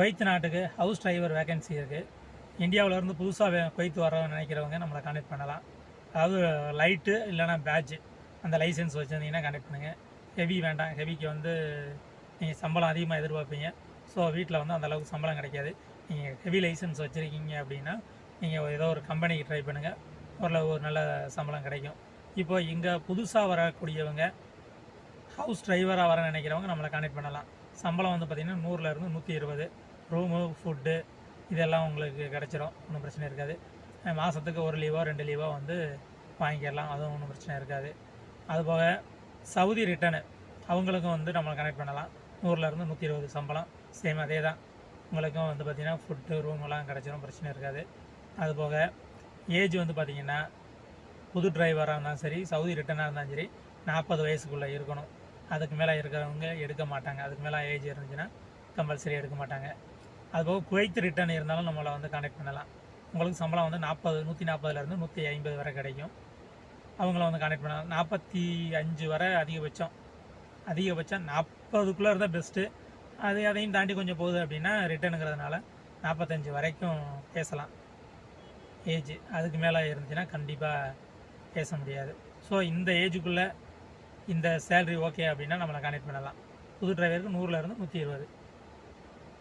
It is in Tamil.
குவைத் நாட்டுக்கு ஹவுஸ் டிரைவர் வேகன்சி இருக்குது இந்தியாவிலேருந்து புதுசாக குவைத் வர நினைக்கிறவங்க நம்மளை கனெக்ட் பண்ணலாம். அதாவது லைட்டு இல்லைனா பேட்ஜு அந்த லைசன்ஸ் வச்சுருந்தீங்கன்னா கனெக்ட் பண்ணுங்கள் ஹெவி வேண்டாம். ஹெவிக்கு வந்து நீங்கள் சம்பளம் அதிகமாக எதிர்பார்ப்பீங்க. ஸோ வீட்டில் வந்து அந்தளவுக்கு சம்பளம் கிடைக்காது. நீங்கள் ஹெவி லைசன்ஸ் வச்சுருக்கீங்க அப்படின்னா நீங்கள் ஏதோ ஒரு கம்பெனிக்கு ட்ரை பண்ணுங்கள் ஓரளவு ஒரு நல்ல சம்பளம் கிடைக்கும். இப்போ இங்கே புதுசாக வரக்கூடியவங்க ஹவுஸ் டிரைவராக வர நினைக்கிறவங்க நம்மளை கனெக்ட் பண்ணலாம். சம்பளம் வந்து பார்த்திங்கன்னா நூறுலேருந்து நூற்றி இருபது. ரூமு ஃபுட்டு இதெல்லாம் உங்களுக்கு கிடச்சிரும். ஒன்றும் பிரச்சனை இருக்காது. மாதத்துக்கு ஒரு லீவோ ரெண்டு லீவோ வந்து வாங்கிக்கலாம். அதுவும் ஒன்றும் பிரச்சனை இருக்காது. அதுபோக சவுதி ரிட்டனு அவங்களுக்கும் வந்து நம்மளை கனெக்ட் பண்ணலாம். நூறுலேருந்து நூற்றி இருபது சம்பளம். சேம் அதே தான். உங்களுக்கும் வந்து பார்த்திங்கன்னா ஃபுட்டு ரூமெல்லாம் கிடச்சிரும். பிரச்சனை இருக்காது. அதுபோக ஏஜ் வந்து பார்த்திங்கன்னா புது டிரைவராக இருந்தாலும் சரி சவுதி ரிட்டனாக இருந்தாலும் சரி நாற்பது வயசுக்குள்ளே இருக்கணும். அதுக்கு மேலே இருக்கிறவங்க எடுக்க மாட்டாங்க. அதுக்கு மேலே ஏஜ் இருந்துச்சுன்னா கம்பல்சரி எடுக்க மாட்டாங்க. அதுபோக குவைத்து ரிட்டர்ன் இருந்தாலும் நம்மளை வந்து கான்டெக்ட் பண்ணலாம். உங்களுக்கு சம்பளம் வந்து நாற்பது நூற்றி நாற்பதுலேருந்து நூற்றி ஐம்பது வரை கிடைக்கும். அவங்கள வந்து கான்டெக்ட் பண்ணலாம். நாற்பத்தி அஞ்சு வரை அதிகபட்சம். அதிகபட்சம் நாற்பதுக்குள்ளே இருந்தால் பெஸ்ட்டு அது அதையும் தாண்டி கொஞ்சம் போகுது அப்படின்னா ரிட்டனுங்கிறதுனால நாற்பத்தஞ்சு வரைக்கும் பேசலாம். ஏஜ் அதுக்கு மேலே இருந்துச்சுன்னா கண்டிப்பாக பேச முடியாது. ஸோ இந்த ஏஜுக்குள்ளே இந்த சேலரி ஓகே அப்படின்னா நம்மளை கான்டெக்ட் பண்ணலாம். புது டிரைவருக்கு நூறுலேருந்து நூற்றி இருபது.